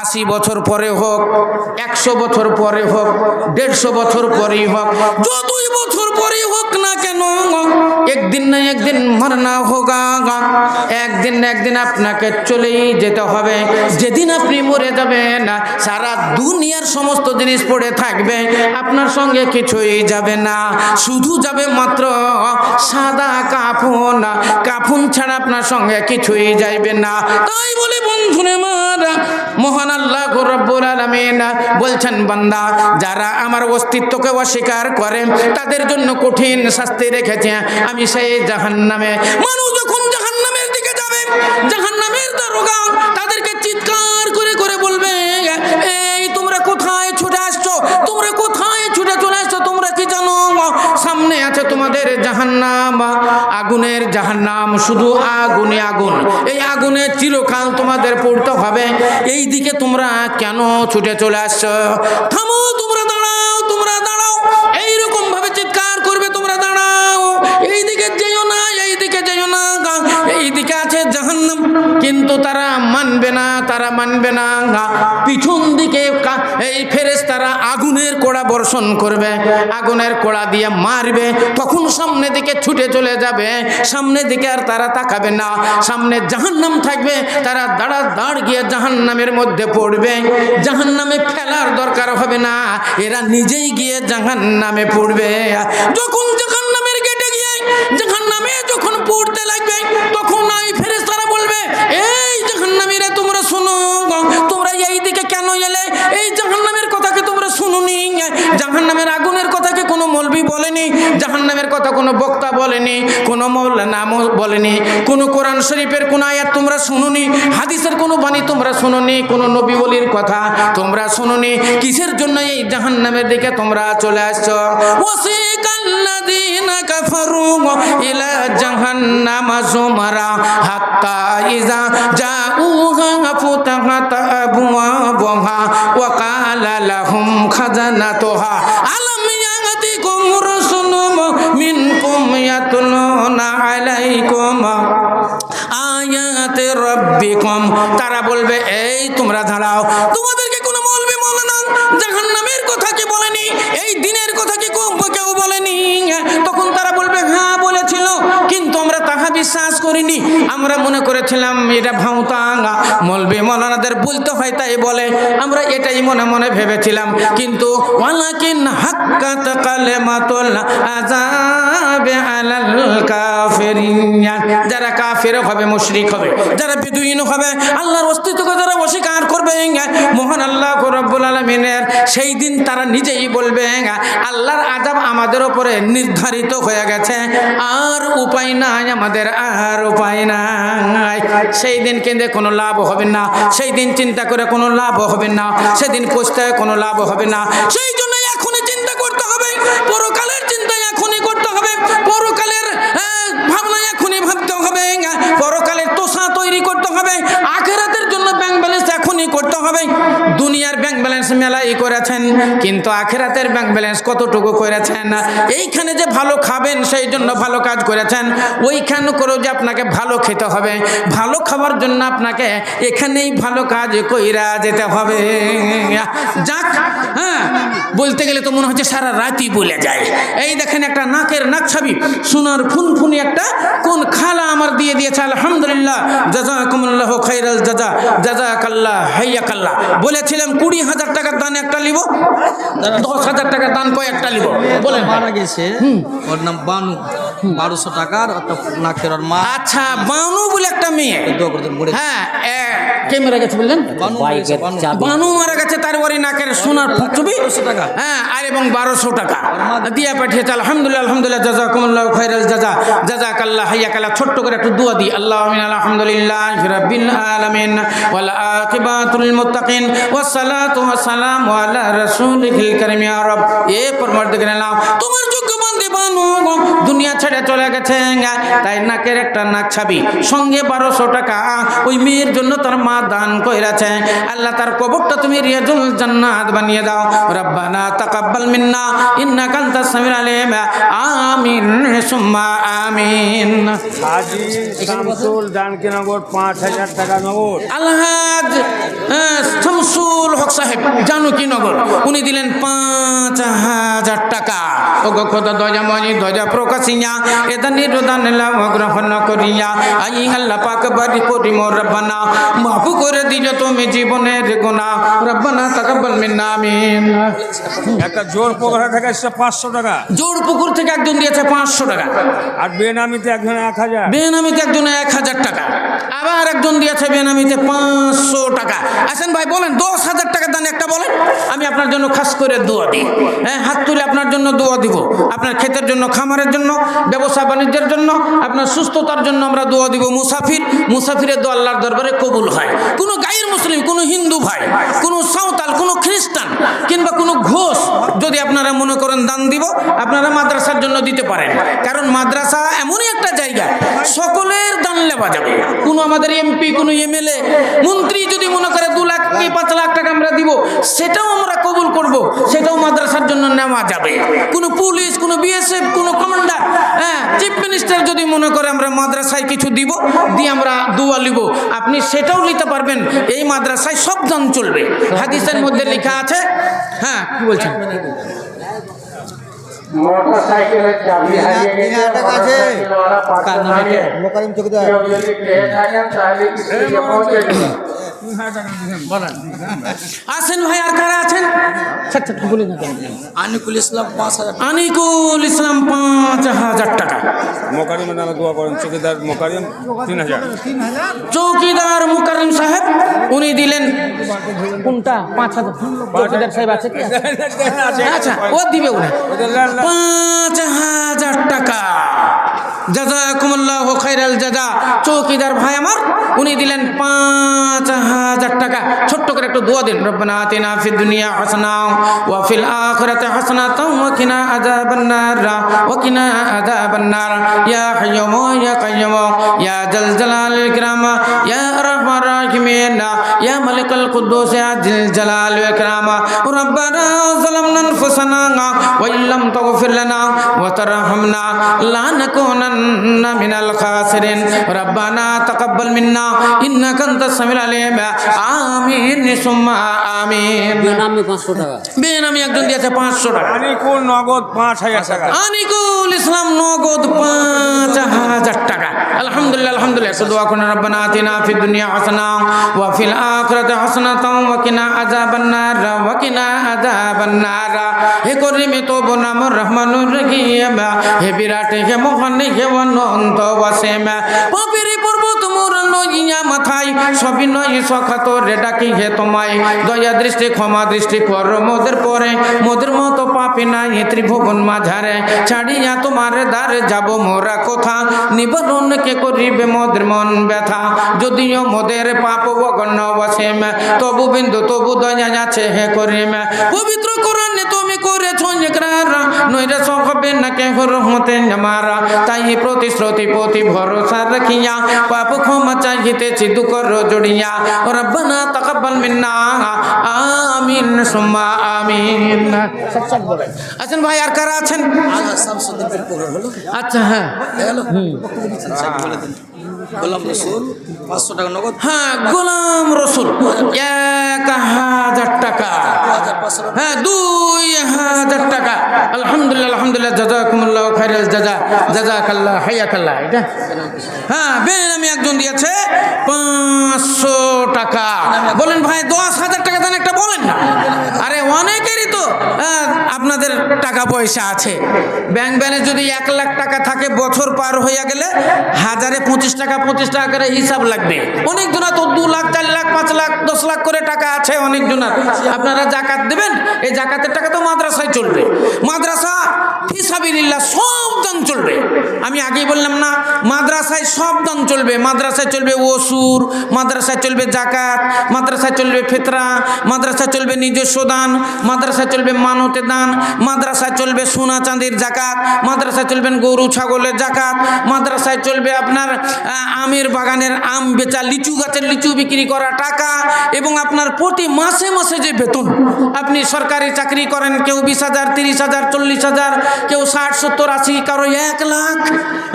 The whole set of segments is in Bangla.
আশি বছর পরে হোক, একশো বছর পরে হোক, দেড়শো বছর পরেই হোক, যতই বছর পরে হোক না কেন, একদিন না একদিন মরনা হোগা একদিন না একদিন আপনাকে চলেই যেতে হবে। যেদিন আপনি মরে যাবেন, সারা দুনিয়ার সমস্ত জিনিস পড়ে থাকবে, আপনার সঙ্গে কিছুই যাবে না। শুধু যাবে মাত্র সাদা কাফন। কাফন ছাড়া আপনার সঙ্গে কিছুই যাইবে না। তাই বলে বন্ধুরে মহান আল্লাহ আলমিন বলছেন, বান্দা, যারা আমার অস্তিত্বকে অস্বীকার করে, তাদের জন্য কঠিন শাস্তি রেখেছে। আমি সেই জাহান নামে মানুষ যখন জাহান নামের দিকে যাবে জাহান নামের দারোগা তাদেরকে সামনে আছে তোমাদের জাহান্নাম, আগুনের জাহান্নাম, শুধু আগুনে আগুন। এই আগুনে চিরকাল তোমাদের পড়তে হবে। এই দিকে তোমরা কেন ছুটে চলে আসছো? থামো, তোমরা দাঁড়াও তোমরা দাঁড়াও। এইরকম ভাবে চিৎকার করবে, তোমরা দাঁড়াও। এই দিকে যেও না এই দিকে যেও না এই দিকে আছে জাহান্নাম, কিন্তু তারা মানবে না, তারা মানবে না পিছন দিকে এই কোড়া বর্ষণ করবে, আগুনের কোড়া দিয়ে মারবে, তখন সামনে দিকে ছুটে চলে যাবে, সামনে দিকে আর তারা তাকাবে না, সামনে জাহান্নাম থাকবে, তারা দাঁড়া দাঁড় গিয়ে জাহান্নামের মধ্যে পড়বে, জাহান্নামে ফেলার দরকার হবে না, এরা নিজেই গিয়ে জাহান্নামে পড়বে। যখন জাহান্নামের গেটে গিয়ে জাহান্নামে যখন পড়তে লাগবে, তখন এই ফেরেশতারা বলবে, এই জাহান্নামীরা, তোমরা শোনো তোমরা এই দিকে কেন এলে? এই তোমরা শুনুনি জাহান্নামের আগুনের কথাকে কোনো মলবি বলেনি, জাহান্নামের কথা কোনো বক্তা বলেনি, কোনো মৌলানামও বলেনি, কোনো কোরআন শরীফের কোনো আয়াত তোমরা শুনুনি, হাদিসের কোনো বাণী তোমরা শুনুনি, কোনো নবী বলির কথা তোমরা শুনুনি, কিসের জন্য এই জাহান্নামের দিকে তোমরা চলে আসছো? ওয়াসিকাল্লাযীনা কাফারু ইলা জাহান্নামা যুমারা হাত্তা ইযা জাউহা তারা বলবে, এই তোমরা দাঁড়াও, তোমাদেরকে কোনো মৌলবি মৌলানা জাহান্নামের কথা কি বলেনি? এই দিনের কথা কি কেউ বলেনি? তখন তারা বলবে হ্যাঁ বলেছিল কিন্তু আমরা তাহা বিশ্বাস করিনি। আমরা মনে করেছিলাম এটা ভাউতাঙ্গা মলবি মলানাদের বলতে হয় তাই বলে। আমরা এটাই মনে মনে ভেবেছিলাম। কিন্তু ওয়ালাকিন হাক্কাত কালেমাতুল আযাবে আলাল যারা কাফের হবে, মুশরিক হবে, যারা বিদুইন হবে, আল্লাহর অস্তিত্বকে যারা অস্বীকার করবে, মহান আল্লাহ রব্বুল আলমিনের সেই দিন তারা নিজেই বলবে, আল্লাহর আজাব আমাদের ওপরে নির্ধারিত হয়ে গেছে, আর উপায় নাই, আমাদের আর উপায় নাই। সেই দিন কেন্দ্রে কোনো লাভ হবে না, সেই দিন চিন্তা করে কোনো লাভ হবে না, সেদিন পৌঁছতে কোনো লাভ হবে না। সেই জন্য এখনই চিন্তা করতে হবে পরকালের চিন্তা এখনই করতে হবে পরকালের আহ, ভাবনা এখনই ভাবতে হবে পরকালের তোষা তৈরি করতে হবে আখেরাতের জন্য ব্যাংক ব্যালেন্স এখনই করতে হবে দুনিয়ার ব্যাংক ব্যালেন্স মেলাই করেছেন কিন্তু আখেরাতের ব্যাংক ব্যালেন্স কতটুকু করেছেন? এইখানে যে ভালো খাবেন, সেই জন্য ভালো কাজ করেছেন, ওইখানে করেও যে আপনাকে ভালো খেতে হবে। ভালো খাবার জন্য আপনাকে এখানেই ভালো কাজ কইরা যেতে হবে। যাক বলতে গেলে তো মনে হচ্ছে সারা রাতই বলে যায়। এই দেখেন একটা নাকের নাক ছাবি সোনার ফুনফুনি একটা কোন খালা আমার দিয়ে দিয়েছে আলহামদুলিল্লাহ জাজা কুমুল্লাহ খাইরাল জাজা জাজা কাল্লা হাইয়া কাল্লা বলেছিলাম কুড়ি হাজার টাকার দান একটা লিব দশ হাজার টাকার দান কয়েকটা লিব। বলেন। মারা গেছে। ওর নাম বানু। বারোশো টাকার একটা নাকের ওর মা। আচ্ছা বানু বলে একটা মেয়ে। হ্যাঁ কে মারা গেছে বললেন? বানু মারা গেছে তার বাড়ি নাকের সোনার ফুকচুবি 1200 টাকা। হ্যাঁ আর এবং বারোশো টাকা। দিয়া পাঠিয়েছে, আলহামদুলিল্লাহ আলহামদুলিল্লাহ জাজা কুমুল্লাহ খাইরাল জাজা। জাজা কাল্লা হাইয়া কাল্লা ছোট্ট করে একটু দোয়া দিই। আল্লাহ আলহামদুলিল্লাহ রাব্বিল আলামিন, ওয়াল আকিবাতুল মুত্তাকিন, ওয়াস সালাতু ওয়াস সালামু আলা রাসূলিল কারীম। ইয়া রব, এ পরমার্দিগার আল্লাহ, তোমার যোগ্য দুনিয়া ছেড়ে চলে গেছে তাই নাকের একটা নাক ছাবি। সঙ্গে বারোশো টাকা ওই মেয়ের জন্য তার মা দান কইরাছে। আল্লাহ তার কবরটা তুমি রিয়াজুল জান্নাত বানিয়ে দাও। রব্বানা তাকাব্বাল মিন্না ইন্নাকা আনতাস সামিউল আলিম। আমিন সুম্মা আমিন। হাজি শামসুল জানকীনগর পাঁচ হাজার টাকা নগদ। আলহাজ শামসুল সাহেব জানকীনগর। উনি দিলেন পাঁচ হাজার টাকা। ও গো খোদা দজা মনি দজা প্রকাশিয়া এদা নিরোদান লাভ গ্রহণ করিয়া আই আল্লাহ পাক বাড়ি করি মোর রব্বানা মাফু করে দিল তুমি জীবনের গোনা রব্বানা তাকাব্বাল মিন্না আমিন। একটা জোর পোখরা থেকে এসছে পাঁচশো টাকা। জোর পুকুর থেকে একজন দিয়েছে পাঁচশো টাকা। আর বেনামিতে একজন এক হাজার। বেনামিতে একজনে এক হাজার টাকা। আবার একজন দিয়েছে বেনামিতে পাঁচশো টাকা। আসেন ভাই বলেন দশ হাজার টাকা দান একটা বলেন। আমি আপনার জন্য খাস করে দোয়া দিই। হ্যাঁ হাত তুলে আপনার জন্য দোয়া দিব। আপনার ক্ষেতের জন্য খামারের জন্য, ব্যবসা বাণিজ্যের জন্য, আপনার সুস্থতার জন্য আমরা দোয়া দিব। মুসাফির, মুসাফিরের দোয়া আল্লাহর দরবারে কবুল হয়। কোনো গায়ের মুসলিম, কোনো হিন্দু ভাই, কোনো সাঁওতাল, কোনো খ্রিস্টান কিংবা কোনো ঘোষ যদি আপনারা মনে করেন দান দিব, আপনারা মাদ্রাসার জন্য দিতে পারেন। কারণ মাদ্রাসা এমনই একটা জায়গা, সকলের দান লেবা যাবে। কোনো আমাদের এমপি, কোনো এমএলএ, মন্ত্রী যদি মনে করে লাখ কি পাঁচ লাখ টাকা আমরা দিব সেটাও আমরা কবুল করব সেটাও মাদ্রাসার জন্য নেওয়া যাবে। কোনো পুলিশ কোনো বিএসএফ কোনো কমান্ডার হ্যাঁ চিফ মিনিস্টার যদি মনে করে আমরা মাদ্রাসায় কিছু দিব দিয়ে আমরা দোয়া লিব আপনি সেটাও নিতে পারবেন এই মাদ্রাসায় সব দান চলবে। হাদিসের মধ্যে লেখা আছে হ্যাঁ কি বলছেন? মোটরসাইকেলের চাবি হারিয়ে গেছে মোকারিম আসেন ভাই আর কারা আছেন। আনিকুল ইসলাম পাঁচ হাজার আনিকুল ইসলাম পাঁচ হাজার টাকা। মোকারিমের নামে দোয়া করেন চৌকিদার মোকারিম তিন হাজার। চৌকিদার মুকারিম সাহেব উনি দিলেন কোনটা? পাঁচ হাজার। চৌকিদার সাহেব আছে আচ্ছা ও দিবে উনি। পাঁচ হাজার টাকা। জাজাকুমুল্লাহ খাইরাল জাজা। চৌকিদার ভাই উনি দিলেন পাঁচ হাজার টাকা। ছোট্ট করে একটু দোয়া দিন। রব্বানা আতিনা ফিদ দুনিয়া হাসানা ওয়া ফিল আখিরাতি হাসানাতাও ওয়া কিনা আযাবান নার ওয়া কিনা আযাবান নার। ইয়া হাইয়ুম ইয়া কাইয়ুম ইয়া জাল জালাল ইকরাম আরহামার রাহিমিন ইয়া মালিকাল কুদ্দুস ইয়া জিল জালাল ইকরাম রব্বানা ظلمنا انفسنا وان لم تغفر لنا وترحمنا لنكونن من الخاسرين ربنا تقبل منا انك انت السميع العليم امين ثم امين নামে পাঁচশো টাকা বেনামি একজন দিয়েছে পাঁচশো টাকা আনিকুল নগদ পাঁচ হাজার টাকা আনিকুল ইসলাম নগদ পাঁচ হাজার টাকা আলহামদুলিল্লাহ আলহামদুলিল্লাহ একটু দোয়া করেন রব্বানা আতিনা ফিদ দুনিয়া হাসানা ওয়া ফিল আখিরাতি হাসনাতাও ওয়া কিনা আযাবান নার ওয়া কিনা আযাবান নার হে করিমে তো বনাম রহমানুর রহিম। হে বিরাট, হে মহান, হে অনন্ত ওয়াসিম পাপের পর্বত নইয়া মাথায়, সবই নয় সখাত রে ডাকি হে তোমায়। দয়া দৃষ্টি, ক্ষমা দৃষ্টি কর মোদের পরে। মোদের মতো পাপি নাই ত্রিভুবন মাঝারে। ছাড়িয়া তোমার দ্বারে যাব মোরা কোথা? নিবারণ কে করিবে মোদের মন ব্যথা? যদিও মোদের পাপ অগণ্য বসেম তবু বিন্দু তবু দয়া আছে হে করিম। পবিত্র কোরআনে তুমি করেছ ইকরার নইরে সহবে না কে রহমতে আমারা। তাই প্রতিশ্রুতি প্রতি ভরসা রাখিয়া পাপ ক্ষমা চাইতেছি দুঃখ জড়িয়া। রব্বানা তাকাব্বাল মিন্না। আমিন, সুম্মা আমিন। আছেন ভাই, আর কারা আছেন? আচ্ছা হ্যাঁ। গোলাম রসুল পাঁচশো টাকা নগদ হ্যাঁ গোলাম রসুল। এক হাজার টাকা। হ্যাঁ দুই হাজার টাকা। আলহামদুলিল্লাহ আলহামদুলিল্লাহ, জাজাকুমুল্লাহ খাইরাল জাজা। জাজাকাল্লাহ এটা হ্যাঁ বেনামি একজন দিয়েছে পাঁচশো টাকা। বলেন ভাই দশ হাজার টাকা দেন একটা বলেন না। আরে অনেকেরই আপনাদের টাকা পয়সা আছে। ব্যাংক ব্যানে যদি এক লাখ টাকা থাকে, বছর পার হইয়া গেলে হাজারে পঁচিশ টাকা পঁচিশ টাকা করে হিসাব লাগবে। অনেক জনা তো দু লাখ, চার লাখ, পাঁচ লাখ, দশ লাখ করে টাকা আছে অনেক জনার আপনারা জাকাত দেবেন, এই জাকাতের টাকা তো মাদ্রাসায় চলবে। মাদ্রাসা ফিসাবিল্লাহ সব দান চলবে। আমি আগেই বললাম না, মাদ্রাসায় সব দান চলবে। মাদ্রাসায় চলবে ওসুর, মাদ্রাসায় চলবে জাকাত, মাদ্রাসায় চলবে ফিতরা, মাদ্রাসায় চলবে নিজস্ব দান, মাদ্রাসায় চলবে মানতে দান, মাদ্রাসায় চলবে সোনা চাঁদির জাকাত, মাদ্রাসায় চলবেন গরু, ছাগলের জাকাত, মাদ্রাসায় চলবে আপনার আমের বাগানের আম বেচা, লিচু গাছের লিচু বিক্রি করা টাকা এবং আপনার প্রতি মাসে মাসে যে বেতন। আপনি সরকারি চাকরি করেন, কেউ বিশ হাজার, তিরিশ হাজার, চল্লিশ হাজার, কেউ ষাট, সত্তর, আশি, কারও এক লাখ।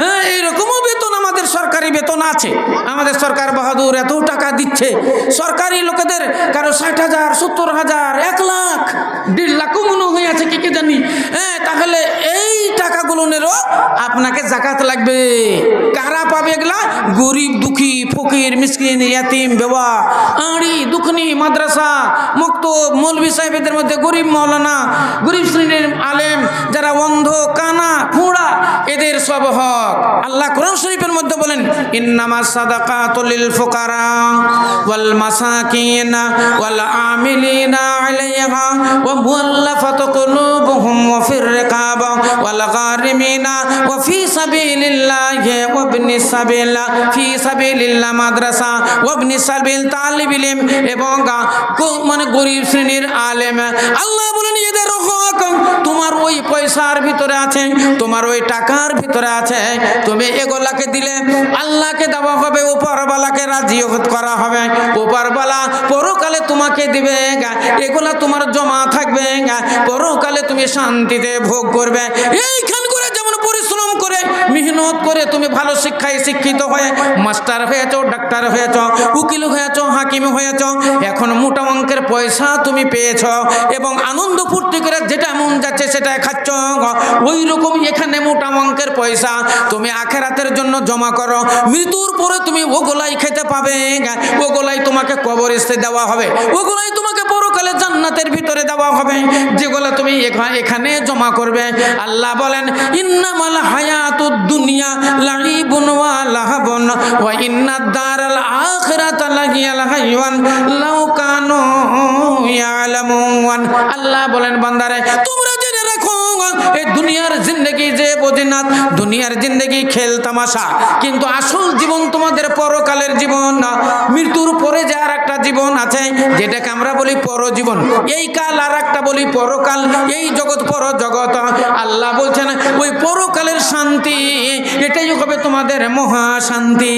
হ্যাঁ এইরকমও বেতন আমাদের সরকারি বেতন আছে। আমাদের সরকার বাহাদুর এত টাকা দিচ্ছে। সরকারি লোকেদের কারও ষাট হাজার, সত্তর হাজার, এক লাখ। দেড় মনে হয়ে আছে কি কে জানি? হ্যাঁ তাহলে টাকাগুলোনেরও আপনাকে জাকাত লাগবে। কারা পাবে এগুলা? গরিব, দুঃখী, ফকির, মিসকিন, ইয়াতিম, বেওয়া, আড়ি, দুখনি, মাদ্রাসা, মুক্ত মৌলভী সাহেবদের মধ্যে গরিব মৌলানা, গরিব শ্রেণির আলেম, যারা অন্ধ, কানা, খুঁড়া, এদের সব হক। আল্লাহ কোরআন শরীফের মধ্যে বলেন ইন্নামা সাদাকাতুল ফুকারা ওয়াল মাসাকিন ওয়াল আমিলিনা আলাইহা ওয়া মুআল্লাফাত কুলুবুহুম মানে তোমার ওই পয়সার ভিতরে আছে, তোমার ওই টাকার ভিতরে আছে, তুমি এগুলাকে দিলে আল্লাহকে দেওয়া হবে উপরবালাকে রাজি করা হবে উপরবালা পরকালে তোমাকে দিবে। এগুলা তোমার জমা থাকবে পরকালে তুমি শান্তিতে ভোগ করবে এইখান মেহনত করে তুমি ভালো শিক্ষায় শিক্ষিত হয়ে, মাস্টার হয়েছ, ডাক্তার হয়েছ, উকিল হয়েছ, হাকিম হয়েছ, এখন মোটা অঙ্কের পয়সা তুমি পেয়েছ এবং আনন্দ ফুর্তি করে যেটা মন যাচ্ছে সেটা খাচ্ছ ওই রকম এখানে মোটা অঙ্কের পয়সা তুমি আখেরাতের জন্য জমা করো, মৃত্যুর পরে তুমি ওগুলাই খেতে পাবে ওগুলাই তোমাকে কবরস্থে দেওয়া হবে ওগুলাই তোমাকে পরকালে জান্নাতের ভিতরে দেওয়া হবে, যেগুলো তুমি এখানে জমা করবে। আল্লাহ বলেন, ইন্নামাল হায়াতুদ দুনিয়া লাইবুন ওয়া লাহাবুন, ওয়া ইন্নাদ দারাল আখিরাতা লাগিয়াল হাইওয়ান লাউ কানু ইয়ালামুন। আল্লাহ বলেন, বান্দারে, তোমরা রাখো এই দুনিয়ার জিন্দগি যে বোঝে না দুনিয়ার জিন্দগি খেল তামাশা। কিন্তু আসল জীবন তোমাদের পরকালের জীবন না, মৃত্যুর পরে যে আর একটা জীবন আছে, যেটাকে আমরা বলি পরজীবন। এই কাল আর একটা বলি পরকাল, এই জগৎ পর জগৎ আল্লাহ বলছেন, ওই পরকালের শান্তি, এটাই হবে তোমাদের মহা শান্তি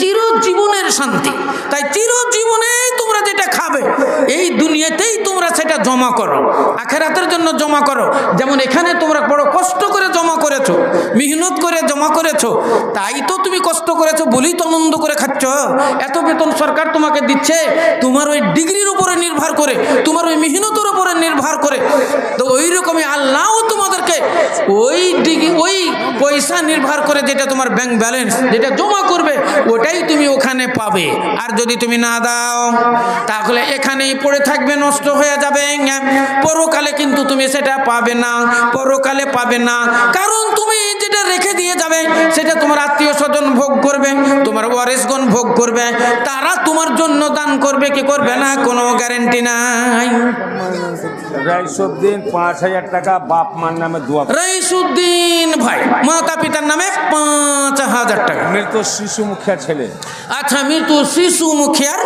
চিরজীবনের শান্তি। তাই চিরজীবনে তোমরা যেটা খাবে, এই দুনিয়াতেই তোমরা সেটা জমা করো। আখেরাতের জন্য জমা করো। যেমন এখানে তোমরা বড় কষ্ট করে জমা করেছ, মেহনত করে জমা করেছ, তাই তো তুমি কষ্ট করেছ, বলেই তো আনন্দ করে খাচ্ছ। এত বেতন সরকার তোমাকে দিচ্ছে, তোমার ওই ডিগ্রির উপরে নির্ভর করে, তোমার ওই মেহনতের উপরে নির্ভর করে। তো ওই রকমই আল্লাহও তোমাদেরকে ওই ডিগ্রি, ওই পয়সা নির্ভর করে যেটা তোমার ব্যাংক ব্যালেন্স যেটা জমা করবে, ওটাই তুমি ওখানে পাবে। আর যদি তুমি না দাও, তাহলে এখানেই পড়ে থাকবে, নষ্ট হয়ে যাবে। পরকালে কিন্তু তুমি সেটা পাবে না, পরকালে পাবে না। কারণ তুমি যেটা রেখে দিয়ে যাবে সেটা তোমার আত্মীয় স্বজন ভোগ করবে তোমার ওয়ারিসগণ ভোগ করবে তারা তোমার জন্য দান করবে কি করবে না? কোনো গ্যারেন্টি নাই। রাইসুদ্দিন পাঁচ হাজার টাকা বাপ মার নামে দোয়া রইসুদ্দিন ভাই মাতা পিতার নামে পাঁচ হাজার টাকা। মৃত শিশু মুখিয়া ছেলে। আচ্ছা মৃত্যু শিশু মুখিয়ার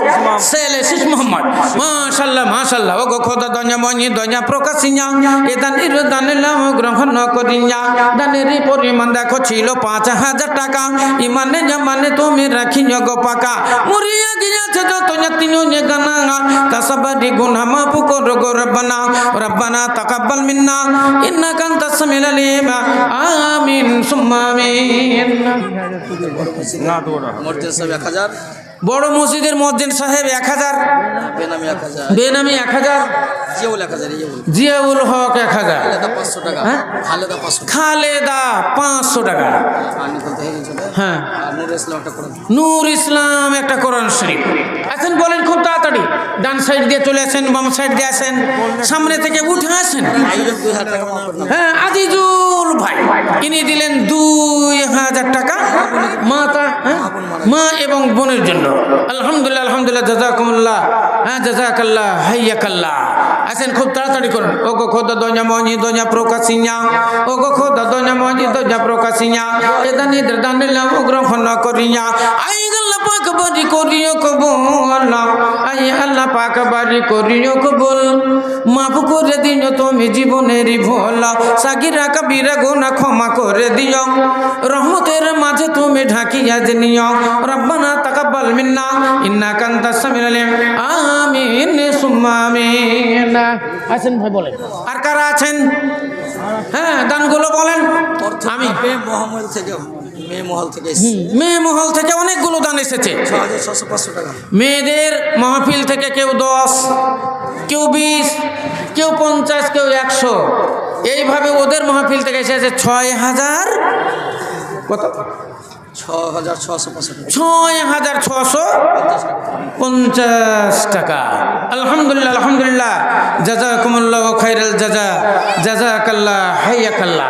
ছেলে শিশু মোহাম্মদ। মাশাল্লাহ মাশাল্লাহ। ও গো খোদা দঞ্জা মনি দঞ্জা প্রকাশিয়া। এ দানের দানিলাম গ্রহণ করিয়া। দানের পরিমাণ দেখো, ছিল পাঁচ হাজার টাকা। ইমানে জামানে তুমি রাখি গো পাকা। মরিয়া গিয়েছে যত জাতিনো গানা কাসাবাদি গুনা মাফ করো গো রব্বানা। রব্বানা তাকাব্বাল মিন্না। ইন্নাকা আনতাস সামিউল আলিম। আমিন সুম্মা এক হাজার। বড় মসজিদের মসজিদ সাহেব এক হাজার। বেনামি এক হাজার। জিয়াউল হক এক হাজার। খালেদা পাঁচশো টাকা। হ্যাঁ? হ্যাঁ? করে নূর ইসলাম একটা কোরআন শরীফ। আসেন বলেন খুব তাড়াতাড়ি। ডান সাইড দিয়ে চলে আসেন, বাম সাইড দিয়ে আসেন, সামনে থেকে উঠে আসেন। হ্যাঁ আজিজুল ভাই, ইনি দিলেন দুই হাজার টাকা মাতা হ্যাঁ? মা এবং বোনের জন্য। আলহামদুলিল্লাহ আলহামদুলিল্লাহ, জাজাকুমুল্লাহ হ্যাঁ জাজাকাল্লাহ, হাইয়াকাল্লাহ। আসেন খুব তাড়াতাড়ি করুন। ও গো খোদা দোজা মজি দোজা প্রকাশিয়া। ও গো খোদা দোজা মজি দোজা প্রকাশিয়া। এদা নিদ্র দানিলা গ্রহণ করিয়া। আই পাক বাড়ি করিও কবুল। আই আল্লাহ পাক বাড়ি করিও কবুল। মাফ করে দিও তুমি জীবনের ভোল। সাগিরা কবিরা গুনা ক্ষমা করে দিও। রহমতের মাঝে তুমি ঢাকিয়া দিও রব্বানা তাকাব্বাল মিন্না ইন্নাকা আনতাস সামিউল আলিম। আমিন সুম্মা আমিন। আছেন ভাই বলেন। আর কারা আছেন? হ্যাঁ দানগুলো বলেন। আমি। মেয়ে মহমল থেকে মেয়ে মহল থেকে অনেকগুলো দান এসেছে। মেয়েদের মাহফিল থেকে কেউ দশ কেউ বিশ কেউ পঞ্চাশ কেউ একশো। এইভাবে ওদের মাহফিল থেকে এসেছে ছয় হাজার কত? ছয় হাজার ছশো পঞ্চাশ টাকা। আলহামদুলিল্লাহ আলহামদুলিল্লাহ। জাজা কুমুল্লাহ খাইরাল জাজা জাজা কাল্লা হাইয়া কাল্লা